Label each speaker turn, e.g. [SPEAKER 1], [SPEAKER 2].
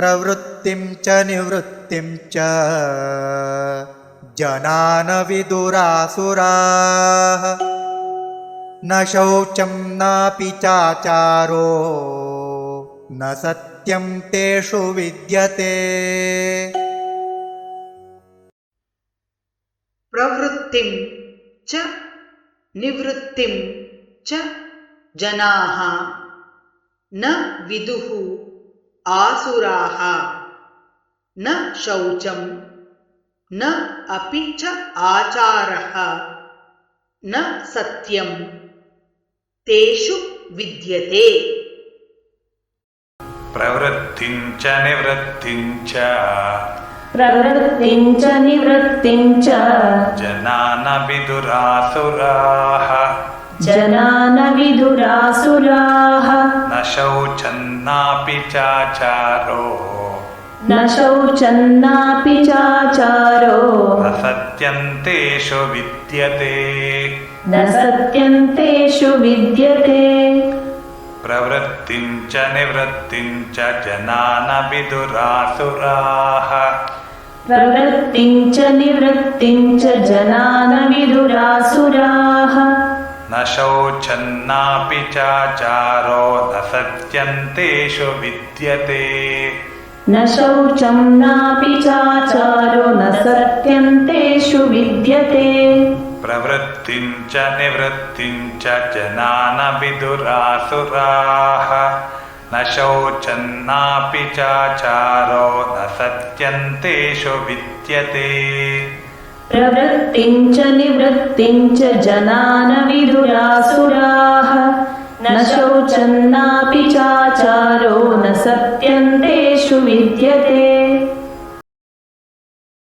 [SPEAKER 1] प्रवृत्तिं च निवृत्तिं च जनान विदुरासुराः न शौचं नापि चाचारो न सत्यं तेषु विद्यते।
[SPEAKER 2] प्रवृत्तिं च निवृत्तिं च जनाः न विदुः आसुराः न शौचं न अपि च आचारः न सत्यं तेषु विद्यते
[SPEAKER 3] प्रवृत्तिं च निवृत्तिं च
[SPEAKER 4] प्रवृत्तिं च निवृत्तिं च
[SPEAKER 3] जनान विदुरासुराः
[SPEAKER 4] जना न विदुरासुराः
[SPEAKER 3] शौचन्नापि चाचारो।
[SPEAKER 4] न शौचन्नापि चाचारो।
[SPEAKER 3] न सत्यन्तेषु विद्यते।
[SPEAKER 4] न सत्यं तेषु विद्यते।
[SPEAKER 3] प्रवृत्तिं च निवृत्तिं च जनान विदुरासुराः
[SPEAKER 4] प्रवृत्तिं च निवृत्तिं च जना
[SPEAKER 3] न शौचन्नापि चाचारो न सत्यन्तेषु विद्यते।
[SPEAKER 4] न शौचं नापि चाचारो न सत्यं तेषु विद्यते।
[SPEAKER 3] प्रवृत्तिं च निवृत्तिं च जनान विदुरासुराः न शौचन्नापि चाचारो न सत्यन्तेषु विद्यते
[SPEAKER 4] प्रवृत्तिं च निवृत्तिं च जना न विदुरासुराः न शौचन्नापि चाचारो न सत्यं तेषु विद्यते